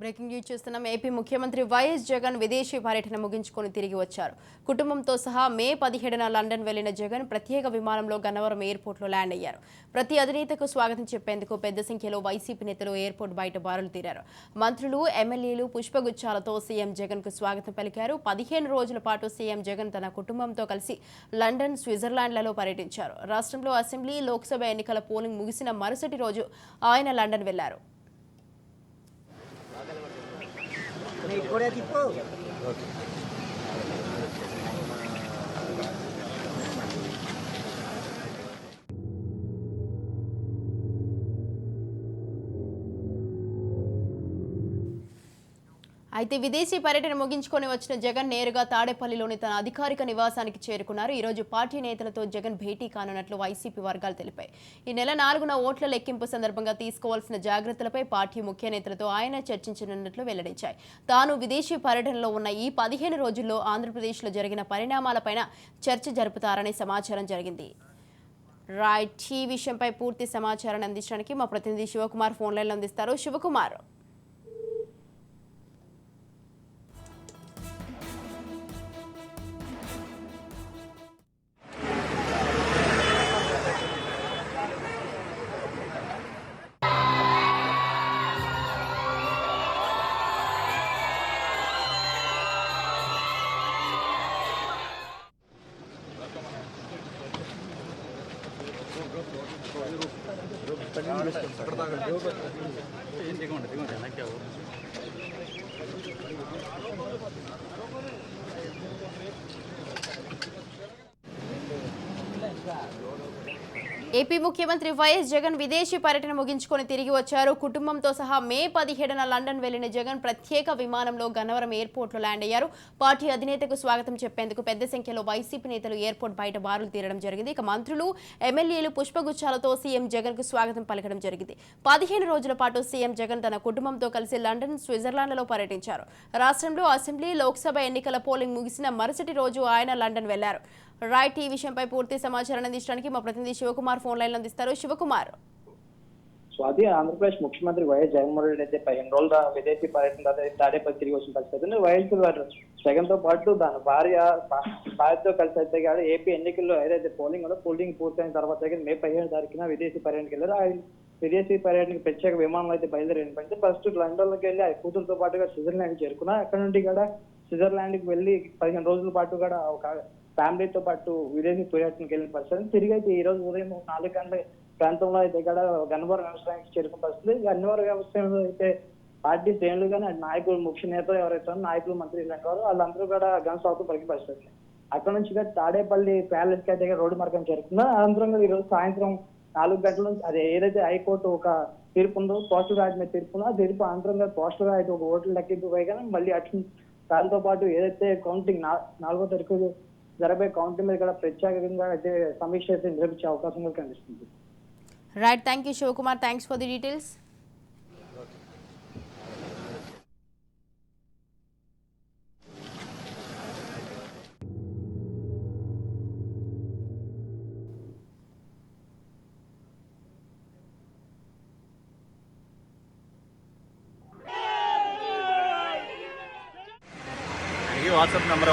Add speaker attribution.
Speaker 1: Breaking news చూస్తున్నాం. AP ముఖ్యమంత్రి YS Jagan విదేశీ పర్యటన ముగించుకొని తిరిగి వచ్చారు. కుటుంబంతో సహా మే పదిహేడున లండన్ వెళ్ళిన జగన్ ప్రత్యేక విమానంలో గన్నవరం ఎయిర్పోర్ట్లో ల్యాండ్ అయ్యారు. ప్రతి అధినేతకు స్వాగతం చెప్పేందుకు పెద్ద సంఖ్యలో వైసీపీ నేతలు ఎయిర్పోర్ట్ బయట బారులు తీరారు. మంత్రులు ఎమ్మెల్యేలు పుష్పగుచ్చాలతో సీఎం జగన్కు స్వాగతం పలికారు. పదిహేను రోజుల పాటు సీఎం జగన్ తన కుటుంబంతో కలిసి లండన్ స్విట్జర్లాండ్లలో పర్యటించారు. రాష్ట్రంలో అసెంబ్లీ లోక్సభ ఎన్నికల పోలింగ్ ముగిసిన మరుసటి రోజు ఆయన లండన్ వెళ్ళారు.
Speaker 2: por aqui pouco.
Speaker 1: అయితే విదేశీ పర్యటన ముగించుకొని వచ్చిన జగన్ నేరుగా తాడేపల్లిలోని తన అధికారిక నివాసానికి చేరుకున్నారు. ఈ రోజు పార్టీ నేతలతో జగన్ భేటీ కానున్నట్లు వైసీపీ వర్గాలు తెలిపాయి. ఈ నెల నాలుగున ఓట్ల లెక్కింపు సందర్భంగా తీసుకోవాల్సిన జాగ్రత్తలపై పార్టీ ముఖ్య నేతలతో ఆయన చర్చించనున్నట్లు వెల్లడించాయి. తాను విదేశీ పర్యటనలో ఉన్న ఈ పదిహేను రోజుల్లో ఆంధ్రప్రదేశ్లో జరిగిన పరిణామాలపైన చర్చ జరుపుతారనే సమాచారం జరిగింది. రైట్ ఈ విషయంపై పూర్తి సమాచారాన్ని అందించడానికి మా ప్రతినిధి శివకుమార్ ఫోన్ లైన్లో అందిస్తారు. శివకుమార్. दिखाउनु क्या हो। ఏపీ ముఖ్యమంత్రి వైఎస్ జగన్ విదేశీ పర్యటన ముగించుకొని తిరిగి వచ్చారు. కుటుంబంతో సహా మే పదిహేడున లండన్ వెళ్ళిన జగన్ ప్రత్యేక విమానంలో గన్నవరం ఎయిర్పోర్ట్లో ల్యాండ్ అయ్యారు. పార్టీ అధినేతకు స్వాగతం చెప్పేందుకు పెద్ద సంఖ్యలో వైసీపీ నేతలు ఎయిర్పోర్ట్ బయట బారులు తీరడం జరిగింది. ఇక మంత్రులు ఎమ్మెల్యేలు పుష్పగుచ్చాలతో సీఎం జగన్కు స్వాగతం పలకడం జరిగింది. పదిహేను రోజుల పాటు సీఎం జగన్ తన కుటుంబంతో కలిసి లండన్ స్విట్జర్లాండ్లో పర్యటించారు. రాష్ట్రంలో అసెంబ్లీ లోక్సభ ఎన్నికల పోలింగ్ ముగిసిన మరుసటి రోజు ఆయన లండన్ వెళ్ళారు. రైట్ ఈ విషయంపై పూర్తి సమాచారాన్ని అందించడానికి మా ప్రతినిధి శివకుమార్ ఫోన్ లైన్ అందిస్తారు. శివకుమార్.
Speaker 3: స్వాతి ఆంధ్రప్రదేశ్ ముఖ్యమంత్రి వైఎస్ జగన్మోహన్ రెడ్డి అయితే పదిహేను రోజుల విదేశీ పర్యటన తాడేపల్లి తిరిగి వచ్చిన పరిస్థితి వైఎస్ జగన్తో పాటు దాని భార్య భార్యతో కలిసి అయితే కాదు ఏపీ ఎన్నికల్లో ఏదైతే పోలింగ్ ఉందో పోలింగ్ పూర్తయిన తర్వాత మే పదిహేను తారీఖున విదేశీ పర్యటనకి వెళ్ళారు. ఆయన విదేశీ పర్యటనకి ప్రత్యేక విమానం అయితే బయలుదేరిన పరిస్థితి ఫస్ట్ లండన్లోకి వెళ్ళి ఆ కూతురుతో పాటుగా స్విట్జర్లాండ్ చేరుకున్నారు. అక్కడ నుండి కూడా స్విట్జర్లాండ్కి వెళ్ళి పదిహేను రోజుల పాటు కూడా ఒక ఫ్యామిలీతో పాటు విదేశీ పర్యటనకి వెళ్ళిన పరిస్థితి. తిరిగి అయితే ఈ రోజు ఉదయం నాలుగు గంటల ప్రాంతంలో అయితే ఇక్కడ గన్నవరం వ్యవసాయానికి చేరుకున్న పరిస్థితి. గన్నవరం వ్యవసాయంలో అయితే పార్టీ శ్రేణులు కానీ నాయకులు ముఖ్య నేతలు ఎవరైతే నాయకులు మంత్రి ఇలాంటి వారు వాళ్ళందరూ కూడా గన్ స్వాగతం పలికి పరిస్థితి. అక్కడ నుంచి తాడేపల్లి ప్యాలెస్కి అయితే రోడ్డు మార్గం జరుగుతుందో అనంతరం ఈ రోజు సాయంత్రం నాలుగు గంటల నుంచి అదే ఏదైతే హైకోర్టు ఒక తీర్పు ఉందో పోస్టల్ రాజ్ మీద తీర్పు ఉందో ఆ తీర్పు అనంతరంగా పోస్టల్ అయితే ఒక ఓట్లు లెక్కింపు పోయి మళ్ళీ అటు దాంతో పాటు ఏదైతే కౌంటింగ్ నాలుగో తారీఖు జరగబోయే కౌంటింగ్ మీద కూడా ప్రత్యేకంగా అయితే సమీక్ష అయితే నిర్వహించే అవకాశం కూడా కనిపిస్తుంది.
Speaker 1: Right thank you Shivakumar thanks for the details
Speaker 4: ಈ ವಾಟ್ಸಪ್ ನಂಬರ್